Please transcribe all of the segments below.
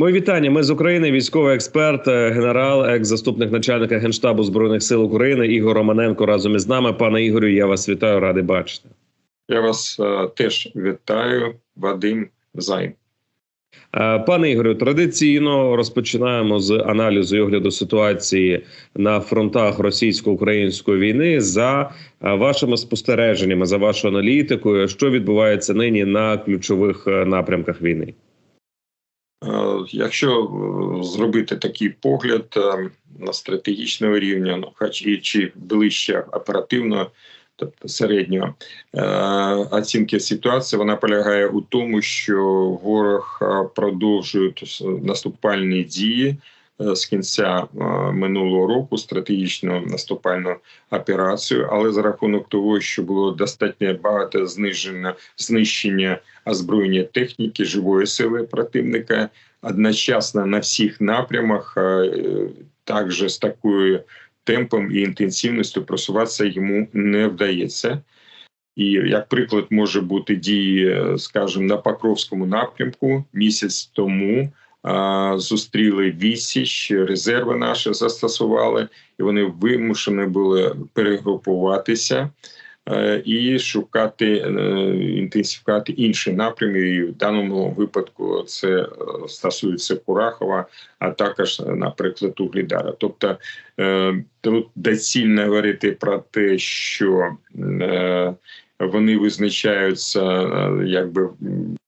Мої вітання. Ми з України. Військовий експерт, е, генерал, екс-заступник начальника генштабу збройних сил України Ігор Романенко разом із нами. Пане Ігорю, я вас вітаю, радий бачити. Я вас е, теж вітаю, Вадим Займ. Е, Пане Ігорю, традиційно розпочинаємо з аналізу і огляду ситуації на фронтах російсько-української війни за е, вашими спостереженнями, за вашою аналітикою, що відбувається нині на ключових напрямках війни. Е, Якщо е, зробити такий погляд е, на стратегічного рівня, ну хоч і чи ближче оперативно, тобто середнього оцінки ситуації, вона полягає у тому, що ворог продовжує наступальні дії з кінця е, минулого року, стратегічну наступальну операцію, але за рахунок того, що було достатньо багато зниження знищення озброєння техніки, живої сили противника одночасно на всіх напрямах, е, також з такою темпом і інтенсивністю просуватися йому не вдається. І як приклад може бути дії, е, скажімо, на Покровському напрямку місяць тому зустріли відсіч, резерви наші застосували, і вони вимушені були перегрупуватися е, і шукати е, інтенсифікувати інші напрями. І в даному випадку це е, стосується Курахова, а також, наприклад, Углідара. Тобто тут доцільно говорити про те, що вони визначаються е, якби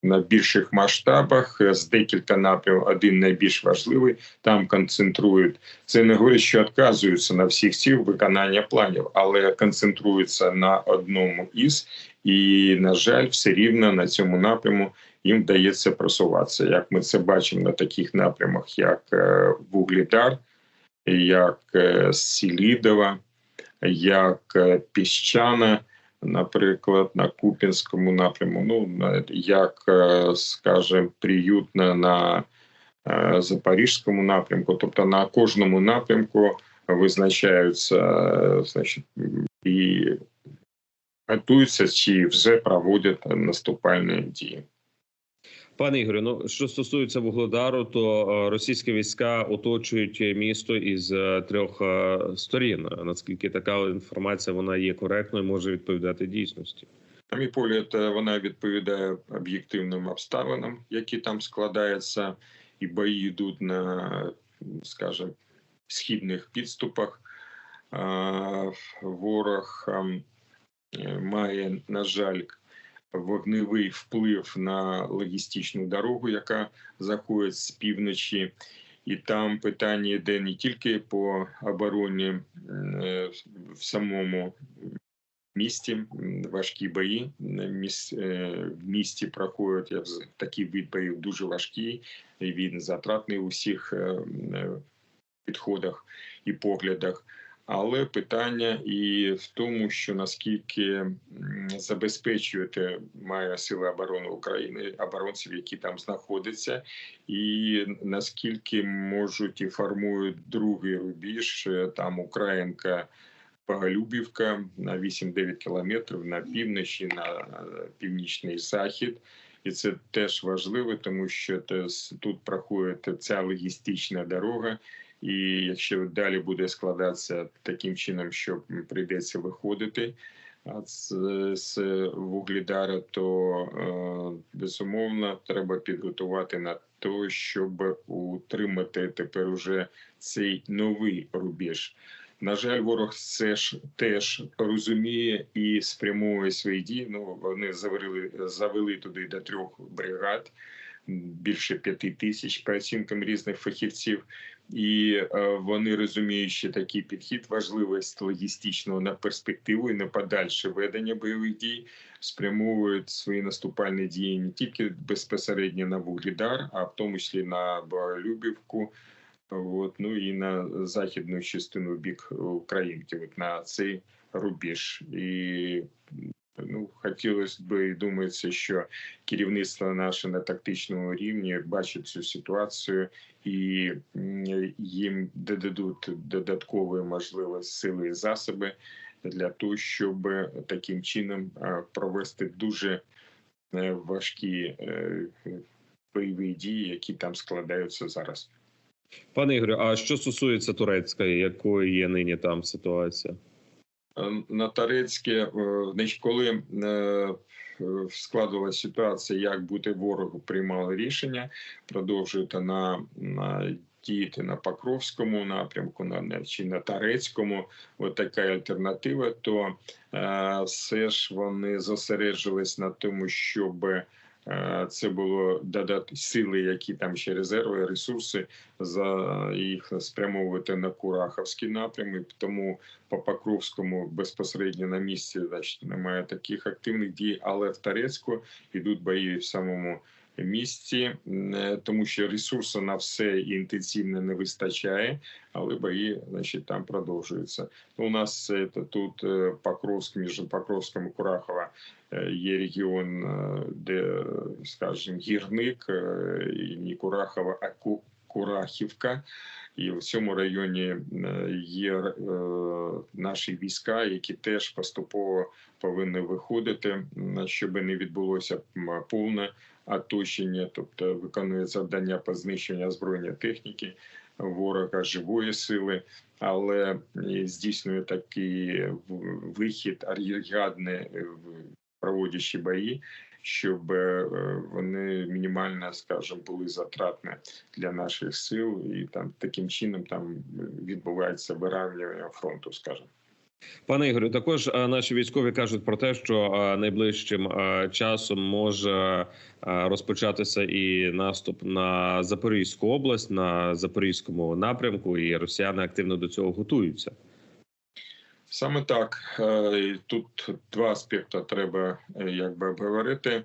на більших масштабах е, з декілька напрямів. Один найбільш важливий там концентрують. Це не говорить, що відказуються на всіх цих виконання планів, але концентруються на одному із, і на жаль, все рівно на цьому напряму їм вдається просуватися. Як ми це бачимо на таких напрямах, як е, Вуглідар, як Сілідова, як Піщана наприклад, на Купінському напряму, ну як скажімо, приютне на Запорізькому напрямку, тобто на кожному напрямку визначаються, значить, і готуються чи вже проводять наступальні дії. Пане Ігорю, ну що стосується Вугледару, то російські війська оточують місто із трьох сторін. Наскільки така інформація вона є коректною, може відповідати дійсності? На мій погляд, вона відповідає об'єктивним обставинам, які там складаються, і бої йдуть на, скажімо, східних підступах. Ворог має, на жаль, вогневий вплив на логістичну дорогу, яка заходить з півночі, і там питання йде не тільки по обороні е, в самому місті, важкі бої е, в місті проходять такий вид боїв дуже важкий, він затратний у всіх е, підходах і поглядах. Але питання і в тому, що наскільки забезпечувати має сили оборони України оборонців, які там знаходяться, і наскільки можуть і формують другий рубіж там Українка. Поголюбівка на 8-9 кілометрів на півночі, на північний захід, і це теж важливо, тому що тут проходить ця логістична дорога, і якщо далі буде складатися таким чином, що прийдеться виходити з, з вугледара, то е, безумовно треба підготувати на те, щоб утримати тепер уже цей новий рубіж. На жаль, ворог все ж теж розуміє і спрямовує свої дії. Ну вони завели завели туди до трьох бригад більше п'яти тисяч по оцінкам різних фахівців, і е, вони розуміють, що такий підхід важливість логістичного на перспективу і на подальше ведення бойових дій спрямовують свої наступальні дії не тільки безпосередньо на Вуглідар, а в тому числі на Боголюбівку. От, ну і на західну частину бік Українки, от на цей рубіж. І Ну, хотілося б і думається, що керівництво наше на тактичному рівні бачить цю ситуацію і їм додадуть додаткові можливі сили і засоби для того, щоб таким чином провести дуже е, важкі е, бойові дії, які там складаються зараз. Пане Ігорю, а що стосується турецької, якою є нині там ситуація? Е, на Тарецьке, значить, коли складувалася ситуація, як бути ворогу, приймали рішення продовжувати на, на діяти на Покровському напрямку, на чи на Тарецькому, от така альтернатива, то е, все ж вони зосереджувались на тому, щоб е, це було додати сили, які там ще резерви, ресурси за їх спрямовувати на Кураховський напрямок. Тому по Покровському безпосередньо на місці значить, немає таких активних дій, але в Тарецьку йдуть бої в самому місці, е, тому що ресурсу на все інтенсивно не вистачає, але бої значить, там продовжуються. У нас це тут е, Покровськ, між Покровськом і Курахова е, є регіон, де, скажімо, гірник і не Курахова, а Курахівка. І в цьому районі є наші війська, які теж поступово повинні виходити, щоб не відбулося повне оточення, тобто виконує завдання по знищенню збройної техніки ворога живої сили, але здійснює такий вихід ар'єргадний проводячи бої, щоб е, вони мінімально, скажімо, були затратні для наших сил, і там таким чином там відбувається виравнювання фронту, скажімо. Пане Ігорю, також е, наші військові кажуть про те, що е, найближчим часом може розпочатися і наступ на Запорізьку область на запорізькому напрямку, і росіяни активно до цього готуються. Саме так тут два аспекти треба якби обговорити.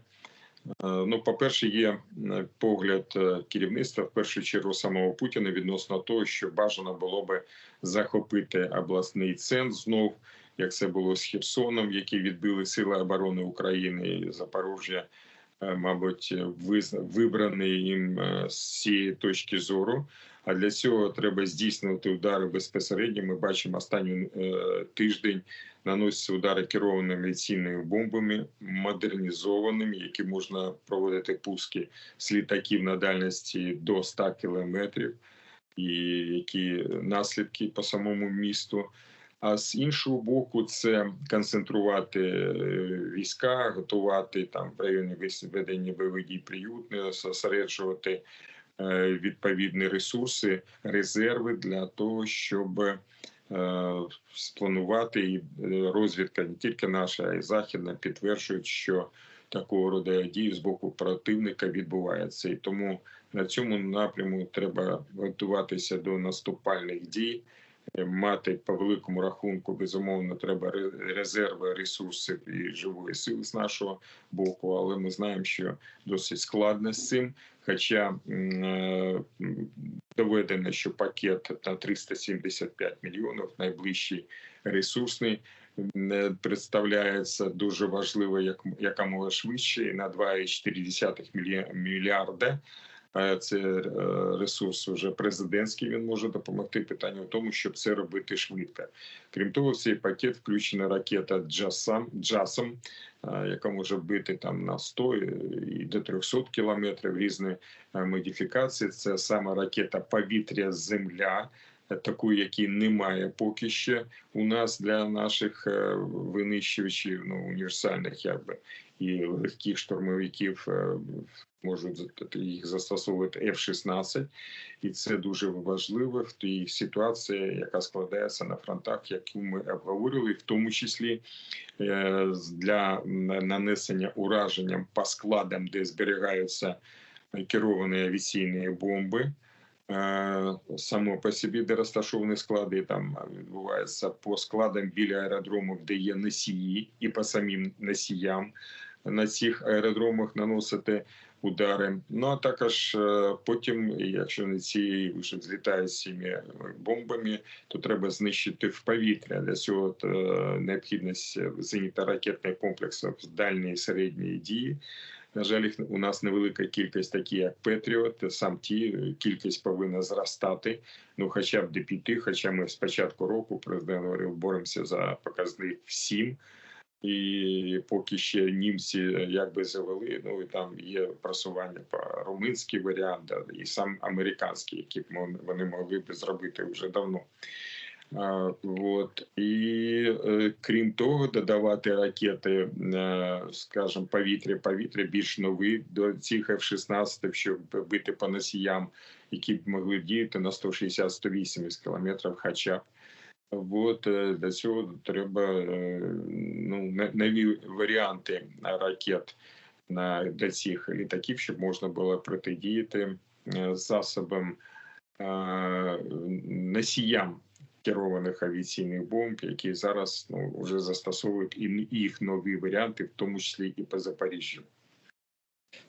Е, ну, по-перше, є е, погляд е, керівництва в першу чергу самого Путіна відносно того, що бажано було би захопити обласний центр знов, як це було з Херсоном, який відбили Сили оборони України і Запоріжжя, мабуть, вибраний їм з цієї точки зору. А для цього треба здійснювати удари безпосередньо. Ми бачимо останній е, тиждень наносяться удари керованими авіаційними бомбами, модернізованими, які можна проводити пуски з літаків на дальності до 100 кілометрів, і які наслідки по самому місту. А з іншого боку, це концентрувати е, війська, готувати там в районі ведення бойових дій приютне, зосереджувати Е, відповідні ресурси, резерви для того, щоб е, спланувати і розвідка не тільки наша, а й західна підтверджують, що такого роду дії з боку противника відбувається, і тому на цьому напряму треба готуватися до наступальних дій. Е, мати по великому рахунку безумовно треба резерви, ресурси і живої сили з нашого боку, але ми знаємо, що досить складно з цим. Хоча е, доведено, що пакет на 375 мільйонів найближчий ресурсний представляється дуже важливо, як якомога швидше на 2,4 мільярда це е, ресурс вже президентський. Він може допомогти питанню в тому, щоб це робити швидко. Крім того, в цей пакет включена ракета Джасам Джасом, яка може бити там на 100 і до 300 кілометрів різні е, модифікації. Це саме ракета повітря Земля. Таку, якій немає поки що у нас для наших е, винищувачів ну універсальних, якби і легких штурмовиків можуть їх застосовувати F-16. і це дуже важливо в тій ситуації, яка складається на фронтах, яку ми обговорили, в тому числі е, для нанесення ураженням по складам, де зберігаються керовані авіаційні бомби. Е, само по собі, де розташовані склади, там відбувається по складам біля аеродрому, де є носії, і по самим носіям на цих аеродромах наносити удари. Ну а також е, потім, якщо не ці злітають з цими бомбами, то треба знищити в повітря. Для цього е, необхідність зенітно-ракетних комплексів дальньої середньої дії. На жаль, їх у нас невелика кількість, такі як Петріот, сам ті кількість повинна зростати. Ну, хоча б до п'яти, хоча ми з початку року президент говорив, боремося за показник в сім. І поки ще німці якби завели, ну і там є просування по румунський варіант, і сам американський, який б вони могли б зробити вже давно. От і е, крім того, додавати ракети, е, скажімо, повітря-повітря більш нові до цих F-16, щоб бити по носіям, які б могли діяти на 160-180 кілометрів хоча б. От е, для цього треба ну, нові варіанти ракет на для цих літаків, щоб можна було протидіяти засобам носіям керованих авіаційних бомб, які зараз ну, вже застосовують і їх нові варіанти, в тому числі і по Запоріжжю.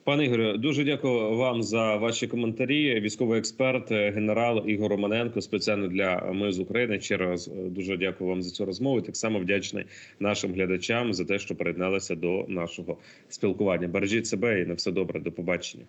Пане Ігорю, дуже дякую вам за ваші коментарі. Військовий експерт, е, генерал Ігор Романенко, спеціально для ми з України. Ще раз е, дуже дякую вам за цю розмову. Так само вдячний нашим глядачам за те, що приєдналися до нашого спілкування. Бережіть себе і на все добре. До побачення.